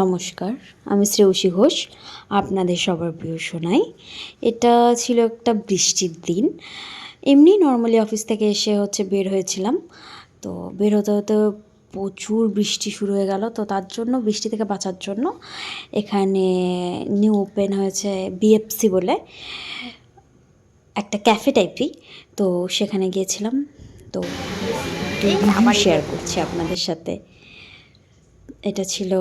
নমস্কার আমি শ্রেয়সী ঘোষ আপনাদের সবার প্রিয় শোনাই এটা ছিল একটা বৃষ্টির দিন। এমনি নর্মালি অফিস থেকে এসে হচ্ছে বের হয়েছিলাম। তো বের হতে হতে প্রচুর বৃষ্টি শুরু হয়ে গেল। তো তার জন্য বৃষ্টি থেকে বাঁচার জন্য এখানে নিউ ওপেন হয়েছে বিএফসি বলে। একটা ক্যাফে টাইপই তো সেখানে গিয়েছিলাম। তো শেয়ার করছি আপনাদের সাথে। এটা ছিল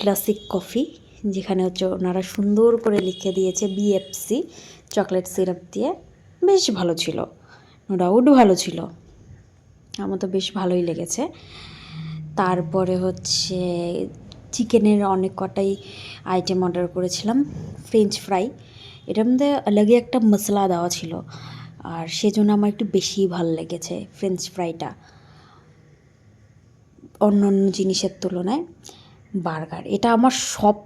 ক্লাসিক কফি, যেখানে হচ্ছে ওনারা সুন্দর করে লিখে দিয়েছে বিএফসি চকলেট সিরাপ দিয়ে। বেশ ভালো ছিল নো ডাউট ভালো ছিল। আমার তো বেশ ভালোই লেগেছে। তারপরে হচ্ছে চিকেনের অনেক কটাই আইটেম অর্ডার করেছিলাম ফ্রেঞ্চ ফ্রাই এটার মধ্যে আলাগে একটা মশলা দেওয়া ছিল, আর সেজন্য আমার একটু বেশিই ভালো লেগেছে ফ্রেঞ্চ ফ্রাইটা অন্য অন্য জিনিসের তুলনায় বার্গার। এটা আমার সব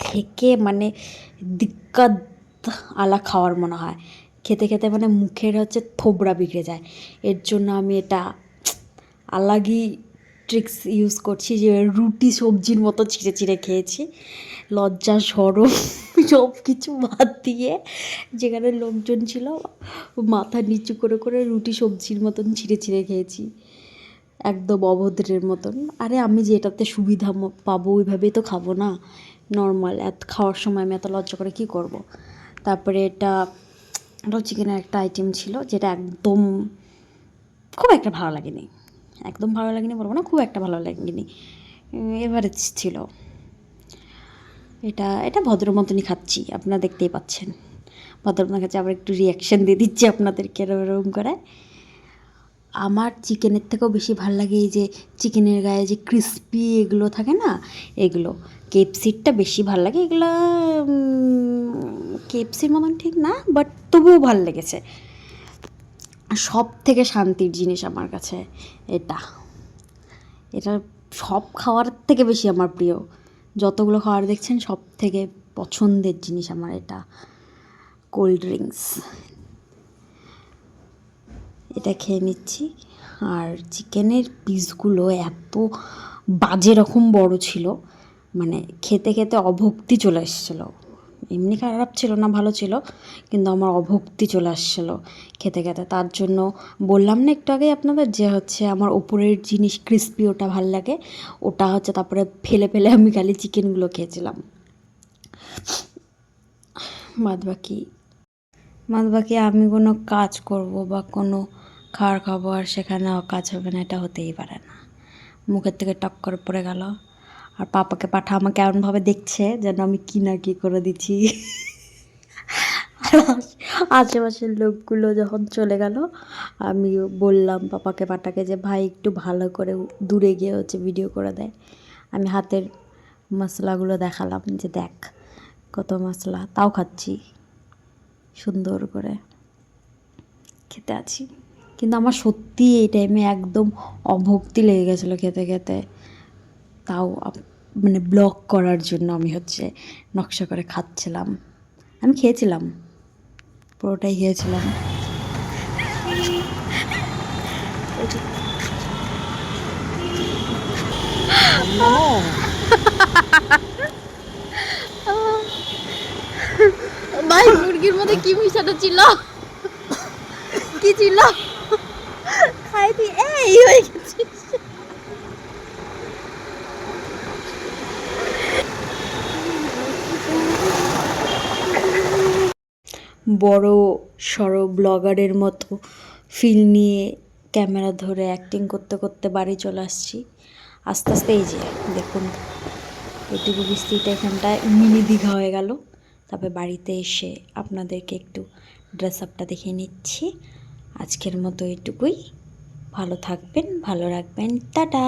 থেকে মানে দিক্কাত আলা খাওয়ার মনে হয়। খেতে খেতে মানে মুখের হচ্ছে থোবড়া বিগড়ে যায়। এর জন্য আমি এটা আলাগই ট্রিক্স ইউজ করছি যে রুটি, সবজির মতো ছিঁড়ে ছিঁড়ে খেয়েছি। লজ্জা, সরম সব কিছু বাদ দিয়ে যেখানে লোকজন ছিল মাথা নিচু করে করে রুটি, সবজির মতন ছিঁড়ে ছিঁড়ে খেয়েছি। একদম অভদ্রের মতন। আরে আমি যে এটাতে সুবিধা পাবো ওইভাবেই তো খাব না। নর্মাল এত খাওয়ার সময় আমি এত লজ্জা করে কী করব। তারপরে এটা এটাও চিকেনের একটা আইটেম ছিল যেটা একদম খুব একটা ভালো লাগেনি। একদম ভালো লাগেনি বলব না, খুব একটা ভালো লাগেনি। এভারেজ ছিল। এটা এটা ভদ্র মতনই খাচ্ছি, আপনারা দেখতেই পাচ্ছেন। ভদ্র মতন খাচ্ছি, আবার একটু রিয়াকশান দিয়ে দিচ্ছি আপনাদেরকে এরকম করে। আমার চিকেনের থেকেও বেশি ভালো লাগে এই যে চিকেনের গায়ে যে ক্রিস্পি এগুলো থাকে না, এগুলো। কেপসিরটা বেশি ভালো লাগে। এগুলো কেপসির মতন ঠিক না বাট তবুও ভালো লেগেছে। সব থেকে শান্তির জিনিস আমার কাছে এটা। এটা সব খাওয়ার থেকে বেশি আমার প্রিয়। যতগুলো খাবার দেখছেন সব থেকে পছন্দের জিনিস আমার এটা। কোল্ড ড্রিঙ্কস এটা খেয়ে নিচ্ছি। আর চিকেনের পিসগুলো এত বাজে রকম বড় ছিল মানে খেতে খেতে অভক্তি চলে এসেছিল। এমনি খারাপ ছিল না, ভালো ছিল, কিন্তু আমার অভক্তি চলে আসছিল খেতে খেতে। তার জন্য বললাম না একটু আগে আপনাদের যে হচ্ছে আমার ওপরের জিনিস ক্রিস্পি ওটা ভালো লাগে, ওটা হচ্ছে তারপরে ফেলে ফেলে আমি খালি চিকেনগুলো খেয়েছিলাম। বাদ বাকি বাদ বাকি আমি কোনো কাজ করব বা কোনো খাওয়ার খাব আর সেখানে কাজ হবে না, এটা হতেই পারে না। মুখের থেকে টক করে পড়ে গেল। আর পাপাকে পাঠা আমাকে এমনভাবে দেখছে যেন আমি কি না কি করে দিচ্ছি। আশেপাশের লোকগুলো যখন চলে গেল, আমি বললাম পাপাকে পাটাকে যে, ভাই, একটু ভালো করে দূরে গিয়ে হচ্ছে ভিডিও করে দেয় আমি হাতের মশলাগুলো দেখালাম যে, দেখ, কত মশলা, তাও খাচ্ছি। সুন্দর করে খেতে আছি। কিন্তু আমার সত্যি এই টাইমে একদম অভক্তি লেগে গেছিল খেতে খেতে। তাও মানে ব্লক করার জন্য আমি হচ্ছে নকশা করে খাচ্ছিলাম। আমি খেয়েছিলাম, পুরোটাই খেয়েছিলাম। ভাই, মুরগির মধ্যে কি মিশানো ছিল? কি ছিল? খাই দি এই হয়ে বড় সড়ো ব্লগারের মতো ফিল নিয়ে ক্যামেরা ধরে অ্যাক্টিং করতে করতে বাড়ি চলে আসছি। আস্তে আস্তে এই যে, দেখুন, এটুকু বিস্তৃত এখানটায় মিনি দীঘা হয়ে গেল। তারপরে বাড়িতে এসে আপনাদেরকে একটু ড্রেস আপটা দেখিয়ে নিচ্ছি। আজকের মতো এটুকুই। ভালো থাকবেন ভালো রাখবেন টাটা!